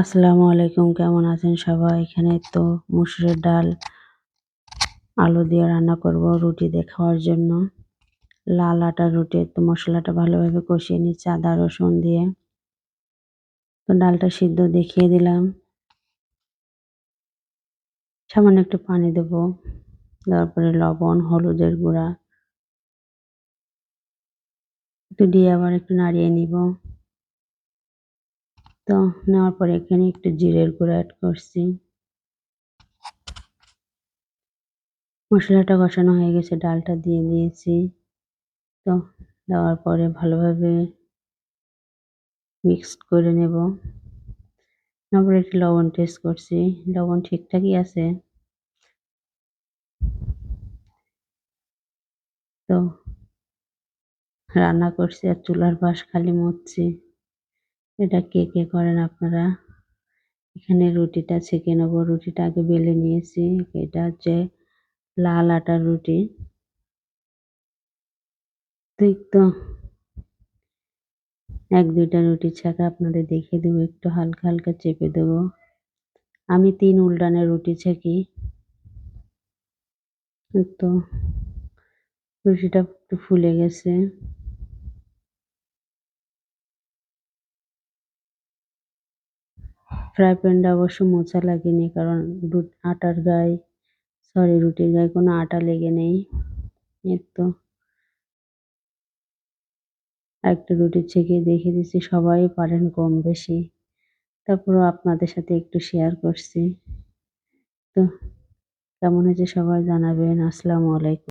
আসসালামু আলাইকুম, কেমন আছেন সবাই? এখানে তো মুসুরের ডাল, আলু দিয়ে রান্না করব রুটি দিয়ে খাওয়ার জন্য। লাল আটার রুটি তো মশলাটা ভালোভাবে কষিয়ে নিচ্ছে, আদা, রসুন দিয়ে। তো ডালটা সিদ্ধ দেখিয়ে দিলাম। সামান্য একটু পানি দেব তারপরে লবণ, হলুদের গুঁড়া। একটু দিয়ে আবার একটু নাড়িয়ে নিব। তো নেওয়ার পরে এখানে একটু জিরের গুঁড়ো অ্যাড করছি। মশলাটা কষানো হয়ে গেছে, ডালটা দিয়ে দিয়েছি। তো দেওয়ার পরে ভালোভাবে মিক্সড করে নেব। তারপরে একটু লবণ টেস্ট করছি। লবণ ঠিকঠাকই আছে। তো রান্না করছি আর চুলার পাশ খালি মুছছি। এটা কে কে করেন আপনারা? এখানে রুটিটা ছেঁকে নেব। রুটিটা আগে বেলে নিয়েছি। এটা হচ্ছে লাল আটার রুটি। তো? এক, দুইটা রুটি ছাকা আপনাদের দেখিয়ে দেবো। একটু হালকা হালকা চেপে দেবো। আমি তিন উল্টানের রুটি ছেঁকি। তো? রুটিটা একটু ফুলে গেছে। ফ্রাই প্যানটা অবশ্য মোচা লাগেনি, কারণ আটার গায়ে সরি রুটির গায়ে কোনো আটা লেগে নেই। এর তো। একটা রুটি ছেঁকে দেখে দিচ্ছি সবাই পারেন কম বেশি। তারপরও আপনাদের সাথে একটু শেয়ার করছি। তো, কেমন হয়েছে সবাই জানাবেন। আসসালামু আলাইকুম।